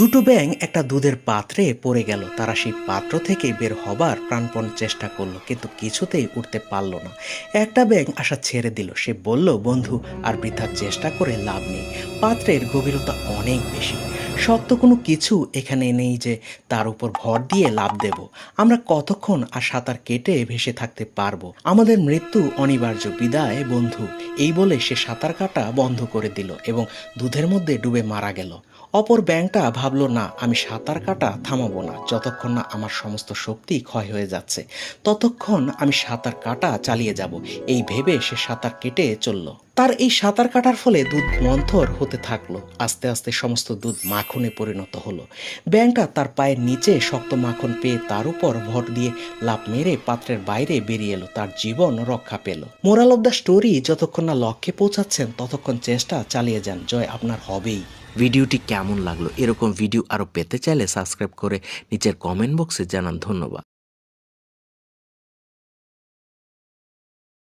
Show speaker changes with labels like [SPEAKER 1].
[SPEAKER 1] দুটো ব্যাং একটা দুধের পাত্রে পড়ে গেল। তারা সেই পাত্র থেকে বের হবার প্রাণপণ চেষ্টা করল, কিন্তু কিছুতেই উঠতে পারল না। একটা ব্যাং আশা ছেড়ে দিল। সে বলল, বন্ধু, আর বৃথার চেষ্টা করে লাভ নেই। পাত্রের গভীরতা অনেক বেশি। শক্ত কোনো কিছু এখানে নেই যে তার উপর ভর দিয়ে লাভ দেব। আমরা কতক্ষণ আর সাঁতার কেটে ভেসে থাকতে পারব? আমাদের মৃত্যু অনিবার্য, বিদায় বন্ধু। এই বলে সে সাঁতার কাটা বন্ধ করে দিল এবং দুধের মধ্যে ডুবে মারা গেল। অপর ব্যাংকটা ভাবলো, না, আমি সাঁতার কাটা থামাবো না। যতক্ষণ না আমার সমস্ত শক্তি ক্ষয় হয়ে যাচ্ছে, ততক্ষণ আমি সাঁতার কাটা চালিয়ে যাব। এই ভেবে সে সাঁতার কেটে চলল। তার এই সাঁতার কাটার ফলে দুধ মন্থর হতে থাকল। আস্তে আস্তে সমস্ত দুধ মাখনে পরিণত হলো। ব্যাংকটা তার পায়ের নিচে শক্ত মাখন পেয়ে তার উপর ভর দিয়ে লাভ মেরে পাত্রের বাইরে বেরিয়ে এলো। তার জীবন রক্ষা পেল। মোরাল অব দ্য স্টোরি, যতক্ষণ না লক্ষ্যে পৌঁছাচ্ছেন, ততক্ষণ চেষ্টা চালিয়ে যান। জয় আপনার হবেই।
[SPEAKER 2] ভিডিওটি কেমন লাগল? এরকম ভিডিও আরও পেতে চাইলে সাবস্ক্রাইব করে নিচের কমেন্ট বক্সে জানান। ধন্যবাদ।